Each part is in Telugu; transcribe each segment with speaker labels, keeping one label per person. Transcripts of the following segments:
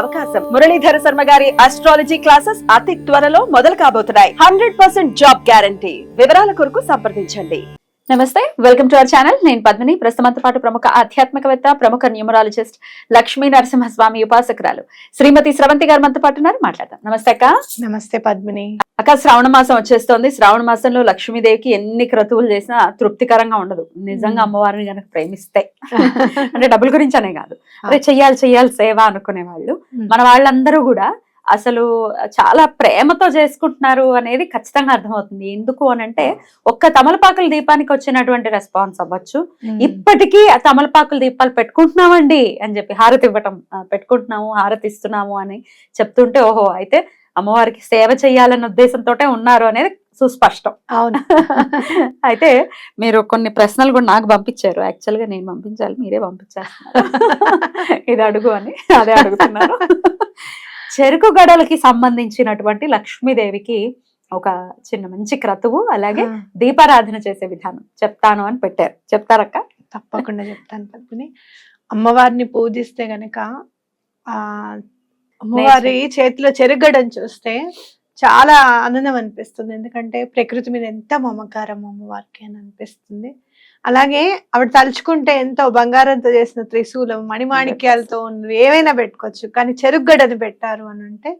Speaker 1: అవకాశం. మురళీధర శర్మ గారి అస్ట్రాలజీ క్లాసెస్ అతి త్వరలో మొదలు కాబోతున్నాయి. హండ్రెడ్ పర్సెంట్ జాబ్ గ్యారంటీ వివరాల కొరకు సంప్రదించండి. నమస్తే వెల్కమ్ టు అవర్ ఛానల్ నేను పద్మిని. ప్రస్తుతంతో పాటు ప్రముఖ ఆధ్యాత్మికవేత్త ప్రముఖ న్యూమరాలజిస్ట్ లక్ష్మీ నరసింహస్వామి ఉపాసకురాలు. శ్రీమతి స్రవంతి గారు మనతో పాటు ఉన్నారు. మాట్లాడదాం. నమస్తే అక్క.
Speaker 2: నమస్తే పద్మిని.
Speaker 1: అక్క శ్రావణ మాసం వచ్చేస్తోంది. శ్రావణ మాసంలో లక్ష్మీదేవికి ఎన్ని క్రతువులు చేసినా తృప్తికరంగా ఉండదు. నిజంగా
Speaker 2: మ్మ్.
Speaker 1: అమ్మవారిని కనుక ప్రేమిస్తే. అంటే డబ్బుల గురించి అనే కాదు అదే చెయ్యాలి చెయ్యాలి సేవ అనుకునే వాళ్ళు. మన వాళ్ళందరూ కూడా అసలు చాలా ప్రేమతో చేసుకుంటున్నారు అనేది ఖచ్చితంగా అర్థమవుతుంది. ఎందుకు అని అంటే ఒక్క తమలపాకుల దీపానికి వచ్చినటువంటి రెస్పాన్స్ అవ్వచ్చు. ఇప్పటికీ ఆ తమలపాకుల దీపాలు పెట్టుకుంటున్నామండి అని చెప్పి హారతి ఇవ్వటం పెట్టుకుంటున్నాము హారతి ఇస్తున్నాము అని చెప్తుంటే ఓహో అయితే అమ్మవారికి సేవ చేయాలన్న ఉద్దేశంతో ఉన్నారు అనేది సుస్పష్టం.
Speaker 2: అవును.
Speaker 1: అయితే మీరు కొన్ని ప్రశ్నలు కూడా నాకు పంపించారు. యాక్చువల్గా నేను పంపించాలి మీరే పంపించేస్తున్నారు. ఇది అడుగు అని అదే అడుగుతున్నారు. చెరుకు గడలకి సంబంధించినటువంటి లక్ష్మీదేవికి ఒక చిన్న మంచి క్రతువు అలాగే దీపారాధన చేసే విధానం చెప్తాను అని పెట్టారు. చెప్తారక్క?
Speaker 2: తప్పకుండా చెప్తాను పద్మిని. అమ్మవారిని పూజిస్తే గనక ఆ అమ్మవారి చేతిలో చెరుగడని చూస్తే చాలా ఆనందం అనిపిస్తుంది. ఎందుకంటే ప్రకృతి మీద ఎంత మమకారం అమ్మవారికి అని అనిపిస్తుంది. అలాగే ఆవిడ తలుచుకుంటే ఎంతో బంగారంతో చేసిన త్రిశూలం మణిమాణిక్యాలతో ఏవైనా పెట్టుకోవచ్చు. కానీ చెరుగడని పెట్టారు అని అంటే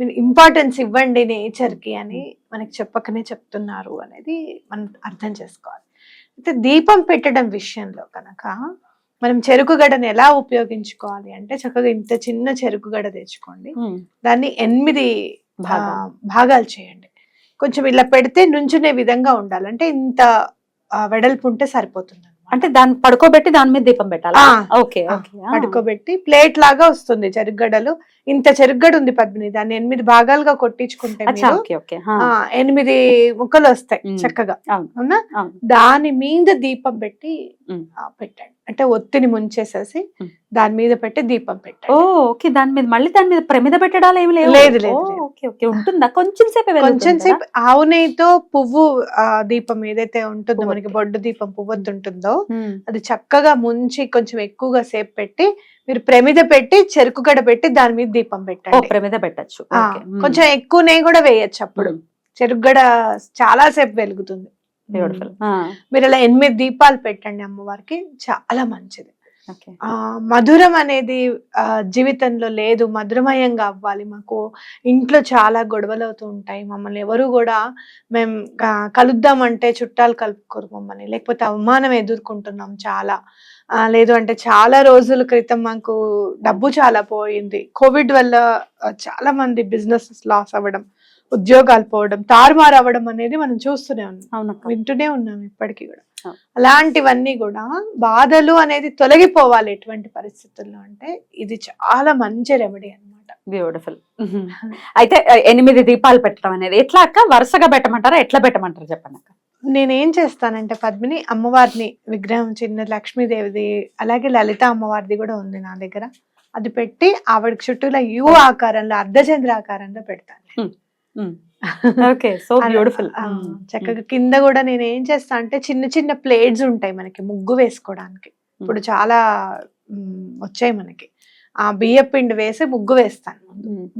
Speaker 2: మీరు ఇంపార్టెన్స్ ఇవ్వండి నేచర్కి అని మనకి చెప్పకనే చెప్తున్నారు అనేది మనం అర్థం చేసుకోవాలి. అయితే దీపం పెట్టడం విషయంలో కనుక మనం చెరుకు గడని ఎలా ఉపయోగించుకోవాలి అంటే చక్కగా ఇంత చిన్న చెరుకు గడ తెచ్చుకోండి. దాన్ని ఎనిమిది
Speaker 1: భాగాలు.
Speaker 2: చేయండి. కొంచెం ఇలా పెడితే నుంచునే విధంగా ఉండాలి. అంటే ఇంత వెడల్పు ఉంటే సరిపోతుంది
Speaker 1: అంటే దాన్ని పడుకోబెట్టి దాని మీద దీపం పెట్టాలా? ఓకే
Speaker 2: పడుకోబెట్టి ప్లేట్ లాగా వస్తుంది చెరుగడలు ఇంత చెరుగడ ఉంది పద్మిని దాన్ని ఎనిమిది భాగాలుగా కొట్టించుకుంటే ఎనిమిది ముక్కలు వస్తాయి. చక్కగా.
Speaker 1: అవును.
Speaker 2: దాని మీద దీపం పెట్టి పెట్టండి. అంటే ఒత్తిని ముంచేసేసి. దాని మీద పెట్టి దీపం
Speaker 1: ఓ
Speaker 2: పెట్టండి
Speaker 1: ఓకే. దాని మీద మళ్ళీ దాని మీద ప్రమిద పెట్టడాలు ఏమి
Speaker 2: లేదు, లేదు,
Speaker 1: ఓ,
Speaker 2: లేదు.
Speaker 1: Okay okay. ఉంటుందా? కొంచెం సేపు
Speaker 2: కొంచెం సేపు ఆవు నెయ్యితో పువ్వు ఆ, దీపం ఏదైతే ఉంటుందో మనకి. బొడ్డు దీపం పువ్వొద్దు ఉంటుందో అది చక్కగా ముంచి కొంచెం ఎక్కువగా సేపు పెట్టి మీరు ప్రమిద పెట్టి చెరుకు గడ పెట్టి దాని మీద దీపం
Speaker 1: ఓ
Speaker 2: పెట్టండి
Speaker 1: ప్రమిద పెట్టచ్చు.
Speaker 2: కొంచెం ఎక్కువ నెయ్యి కూడా వేయచ్చు అప్పుడు. చెరుకు గడ చాలా సేపు వెలుగుతుంది.
Speaker 1: బ్యూటిఫుల్
Speaker 2: మీరు ఇలా ఎనిమిది దీపాలు పెట్టండి అమ్మవారికి. చాలా మంచిది. మధురం అనేది ఆ, జీవితంలో లేదు. మధురమయంగా అవ్వాలి. మాకు ఇంట్లో చాలా గొడవలు అవుతూ ఉంటాయి. మమ్మల్ని ఎవరు కూడా మేము కలుద్దామంటే చుట్టాలు కలుపుకోరు మమ్మల్ని. లేకపోతే అవమానం ఎదుర్కొంటున్నాం చాలా. లేదు అంటే చాలా రోజుల క్రితం మాకు డబ్బు చాలా పోయింది. కోవిడ్ వల్ల చాలా మంది బిజినెస్ లాస్ అవ్వడం. ఉద్యోగాలు పోవడం తారుమారు అవ్వడం అనేది మనం చూస్తూనే ఉన్నాం. వింటూనే ఉన్నాం ఇప్పటికీ కూడా. అలాంటివన్నీ కూడా బాధలు అనేది తొలగిపోవాలి ఎటువంటి పరిస్థితుల్లో అంటే ఇది చాలా మంచి రెమెడీ అన్నమాట.
Speaker 1: బ్యూటిఫుల్ అయితే ఎనిమిది దీపాలు పెట్టడం అనేది ఎట్లా అక్క? వరుసగా పెట్టమంటారా? ఎట్లా పెట్టమంటారు? చెప్పండి అక్క.
Speaker 2: నేనేం చేస్తానంటే పద్మిని అమ్మవారిని విగ్రహం చిన్న లక్ష్మీదేవిది అలాగే లలిత అమ్మవారిది కూడా ఉంది నా దగ్గర. అది పెట్టి ఆవిడకి చుట్టూలా యు ఆకారంలో అర్ధచంద్ర ఆకారంలో పెడతాను
Speaker 1: ఓకే సో బ్యూటిఫుల్.
Speaker 2: చక్కగా కింద కూడా నేను ఏం చేస్తా అంటే చిన్న చిన్న ప్లేట్స్ ఉంటాయి మనకి ముగ్గు వేసుకోవడానికి. ఇప్పుడు చాలా వచ్చాయి మనకి. ఆ బియ్య పిండి వేసి ముగ్గు వేస్తాను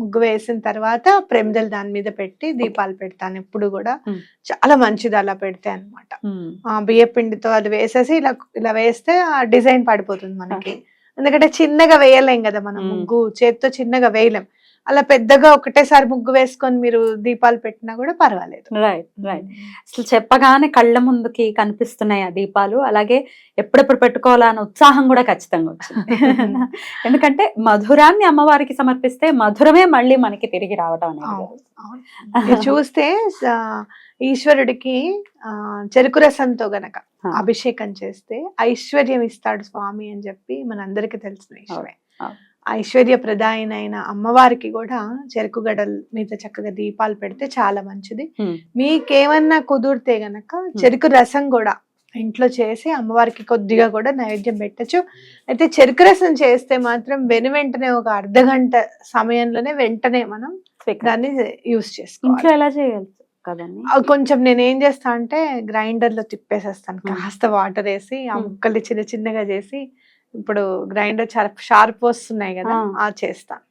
Speaker 2: ముగ్గు వేసిన తర్వాత ప్రమిదలు దాని మీద పెట్టి దీపాలు పెడతాను ఎప్పుడు కూడా. చాలా మంచిది అలా పెడితే అన్నమాట. ఆ బియ్య పిండితో అది వేసేసి ఇలా ఇలా వేస్తే ఆ డిజైన్ పడిపోతుంది మనకి. ఎందుకంటే చిన్నగా వేయలేం కదా మనం. ముగ్గు చేత్తో చిన్నగా వేయలేం. అలా పెద్దగా ఒకటేసారి ముగ్గు వేసుకొని మీరు దీపాలు పెట్టినా కూడా పర్వాలేదు.
Speaker 1: రైట్ రైట్ అసలు చెప్పగానే కళ్ళ ముందుకి కనిపిస్తున్నాయి ఆ దీపాలు. అలాగే ఎప్పుడెప్పుడు పెట్టుకోవాలా అన్న ఉత్సాహం కూడా ఖచ్చితంగా వచ్చింది. ఎందుకంటే మధురాన్ని అమ్మవారికి సమర్పిస్తే మధురమే మళ్ళీ మనకి తిరిగి రావడం అనేది.
Speaker 2: చూస్తే ఈశ్వరుడికి ఆ చెరుకు రసంతో గనక. అభిషేకం చేస్తే ఐశ్వర్యం ఇస్తాడు స్వామి అని చెప్పి మనందరికీ తెలిసిన విషయమే.
Speaker 1: అవును.
Speaker 2: ఐశ్వర్య ప్రదాయనైన అమ్మవారికి కూడా చెరుకు గడల మీద చక్కగా దీపాలు పెడితే చాలా మంచిది. మీకేమన్నా కుదిరితే గనక చెరుకు రసం కూడా ఇంట్లో చేసి అమ్మవారికి కొద్దిగా కూడా నైవేద్యం పెట్టచ్చు అయితే చెరుకు రసం చేస్తే మాత్రం వెను వెంటనే ఒక అర్ధ గంట సమయంలోనే వెంటనే మనం. దాన్ని యూస్ చేసుకోవాలి
Speaker 1: ఇంట్లో ఎలా చేయాలి కదండి
Speaker 2: కొంచెం నేను ఏం చేస్తా అంటే గ్రైండర్లో తిప్పేసేస్తాను. కాస్త వాటర్ వేసి ఆ. ముక్కలు చిన్న చిన్నగా చేసి ఇప్పుడు గ్రైండర్ షార్ప్ వస్తున్నాయి కదా
Speaker 1: ఆ.
Speaker 2: చేస్తాను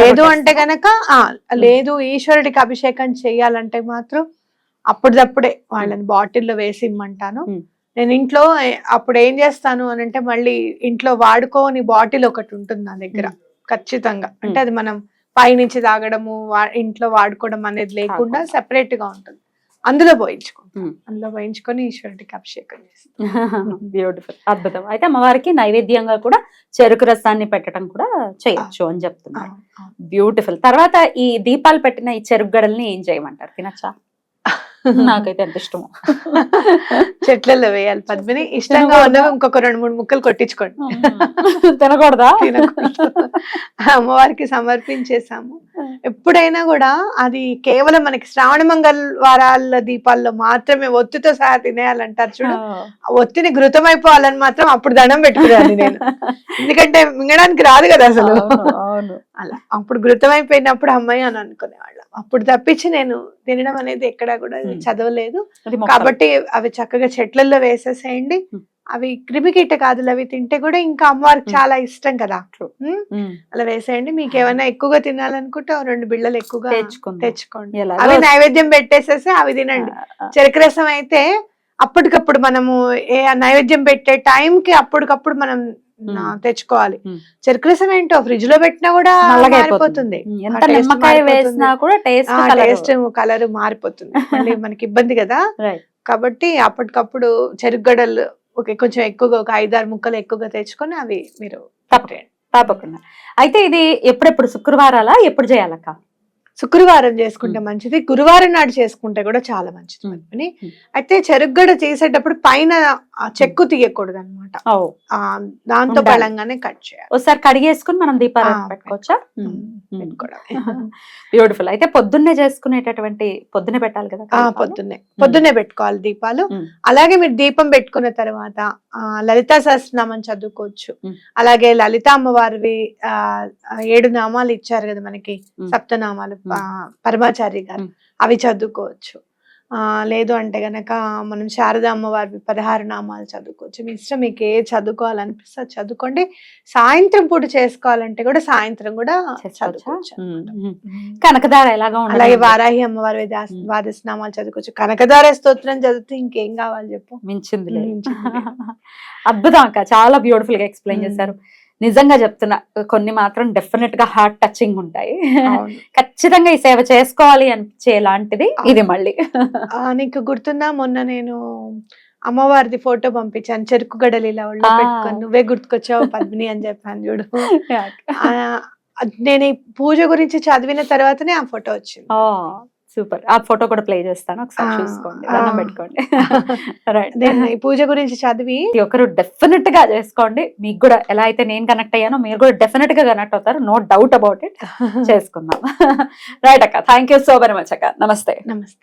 Speaker 2: లేదు అంటే గనక ఆ లేదు ఈశ్వరుడికి అభిషేకం చెయ్యాలంటే మాత్రం అప్పటిదప్పుడే వాళ్ళని బాటిల్లో వేసి ఇమ్మంటాను.
Speaker 1: మ్మ్.
Speaker 2: నేను ఇంట్లో అప్పుడు ఏం చేస్తాను అని అంటే మళ్ళీ ఇంట్లో వాడుకోని బాటిల్ ఒకటి ఉంటుంది నా దగ్గర ఖచ్చితంగా. అంటే అది మనం పైనుంచి తాగడము ఇంట్లో వాడుకోవడం అనేది లేకుండా. సెపరేట్గా ఉంటుంది. అందులో పోయించుకుంటాం. అందులో పోయించుకొని ఈశ్వరుడికి అభిషేకం చేస్తాం.
Speaker 1: బ్యూటిఫుల్ అద్భుతం. అయితే అమ్మవారికి నైవేద్యంగా కూడా చెరుకు రసాన్ని పెట్టడం కూడా చేయొచ్చు అని చెప్తున్నారు. బ్యూటిఫుల్ తర్వాత ఈ దీపాలు పెట్టిన ఈ చెరుకు గడల్ని ఏం చేయమంటారు? తినచ్చా? నాకైతే ఎంత ఇష్టమో.
Speaker 2: చెట్లలో వేయాలి. పద్మిని ఇష్టంగా? ఉన్నవి ఇంకొక రెండు మూడు ముక్కలు కొట్టించుకోండి.
Speaker 1: తినకూడదా.
Speaker 2: అమ్మవారికి సమర్పించేసాము ఎప్పుడైనా కూడా అది కేవలం మనకి శ్రావణ మంగళవారాల దీపాల్లో మాత్రమే ఒత్తితో సహా తినేయాలంటారు చూడు. ఒత్తిని ఘృతమైపోవాలని మాత్రం అప్పుడు దండం పెట్టుకున్నాను నేను. ఎందుకంటే మింగడానికి రాదు కదా అసలు. అలా అప్పుడు ఘృతమైపోయినప్పుడు అమ్మాయి అని అనుకునేవాళ్ళం అప్పుడు తప్పించి నేను తినడం అనేది ఎక్కడా కూడా
Speaker 1: Hmm.
Speaker 2: చదవలేదు. కాబట్టి అవి చక్కగా చెట్లలో వేసేసేయండి
Speaker 1: Hmm.
Speaker 2: అవి క్రిమికీట కాదులు అవి తింటే కూడా ఇంకా అమ్మవారికి
Speaker 1: Hmm.
Speaker 2: చాలా ఇష్టం కదా అలా వేసేయండి మీకు ఏమైనా ఎక్కువగా తినాలనుకుంటే రెండు బిళ్ళలు ఎక్కువగా. తెచ్చుకోండి అవి నైవేద్యం పెట్టేసేసి అవి తినండి
Speaker 1: ఆ, ఆ,
Speaker 2: చెరుకు రసం అయితే అప్పటికప్పుడు మనము ఏ ఆ నైవేద్యం పెట్టే time కి అప్పటికప్పుడు మనం. తెచ్చుకోవాలి.
Speaker 1: Hmm.
Speaker 2: చెరుకు రసం ఏంటో ఫ్రిడ్జ్లో పెట్టినా కూడా మారిపోతుంది.
Speaker 1: ఎంత నిమ్మకాయ. వేసినా కూడా టేస్ట్
Speaker 2: టేస్ట్ కలర్ మారిపోతుంది. మళ్ళీ మనకి ఇబ్బంది కదా. కాబట్టి అప్పటికప్పుడు చెరుగడలు కొంచెం ఎక్కువగా ఒక ఐదారు ముక్కలు ఎక్కువగా తెచ్చుకొని అవి మీరు
Speaker 1: తప్పకుండా. అయితే ఇది ఎప్పుడెప్పుడు? శుక్రవారాలా? ఎప్పుడు చేయాలక్క?
Speaker 2: శుక్రవారం చేసుకుంటే మంచిది గురువారం నాడు చేసుకుంటే కూడా చాలా మంచిది. పద్మిని. అయితే చెరుగడ చేసేటప్పుడు పైన చెక్కు తీయకూడదు అనమాట దాంతో. బలంగానే కట్ చేయాలి.
Speaker 1: ఒకసారి కడిగేసుకుని మనం దీపాలు పెట్టుకోవచ్చా. బ్యూటిఫుల్ అయితే పొద్దున్నే చేసుకునేటటువంటి పొద్దున్నే పెట్టాలి కదా?
Speaker 2: పొద్దున్నే. పొద్దున్నే పెట్టుకోవాలి దీపాలు. అలాగే మీరు దీపం పెట్టుకున్న తర్వాత లలితా సహస్రనామం చదువుకోవచ్చు. అలాగే లలిత అమ్మవారివి ఆ ఏడు నామాలు ఇచ్చారు కదా మనకి. సప్తనామాలు పరమాచారి గారు. అవి చదువుకోవచ్చు లేదు అంటే గనక మనం శారదా అమ్మవారివి పదహారు నామాలు చదువుకోవచ్చు. మీ ఇష్టం మీకు ఏ చదువుకోవాలనిపిస్తే చదువుకోండి. సాయంత్రం పూట చేసుకోవాలంటే కూడా సాయంత్రం కూడా? చదువుకోవచ్చు.
Speaker 1: కనకదార ఎలాగా
Speaker 2: అలాగే వారాహి అమ్మవారి. ద్వాదశ నామాలు చదువుకోవచ్చు. కనకదార స్తోత్రం చదివితే ఇంకేం కావాలి చెప్పు?
Speaker 1: మించింది. అద్భుతం అక్క. చాలా బ్యూటిఫుల్గా ఎక్స్ప్లెయిన్. చేశారు. నిజంగా చెప్తున్నా కొన్ని మాత్రం డెఫినెట్గా హార్ట్ టచింగ్ ఉంటాయి. ఖచ్చితంగా ఈ సేవ చేసుకోవాలి అనిపించే లాంటిది ఇది మళ్ళీ.
Speaker 2: నీకు గుర్తుందా? మొన్న నేను అమ్మవారిది ఫోటో పంపించాను చెరుకు గడలు ఇలా ఒళ్ళో. పెట్టుకొని నువ్వే గుర్తుకొచ్చావు పద్మిని అని చెప్పాను చూడు. నేను పూజ గురించి చదివిన తర్వాతనే ఆ ఫోటో వచ్చింది.
Speaker 1: సూపర్. ఆ ఫోటో కూడా ప్లే చేస్తాను. ఒకసారి చూసుకోండి. పెట్టుకోండి. రైట్
Speaker 2: పూజ గురించి చదివి
Speaker 1: ఒక్కరు డెఫినెట్గా చేసుకోండి. మీకు కూడా ఎలా అయితే నేను కనెక్ట్ అయ్యానో మీరు కూడా డెఫినెట్గా కనెక్ట్ అవుతారు. నో డౌట్ అబౌట్ ఇట్ చేసుకుందాం. రైట్ అక్క. Thank you so very much అక్క. నమస్తే
Speaker 2: నమస్తే.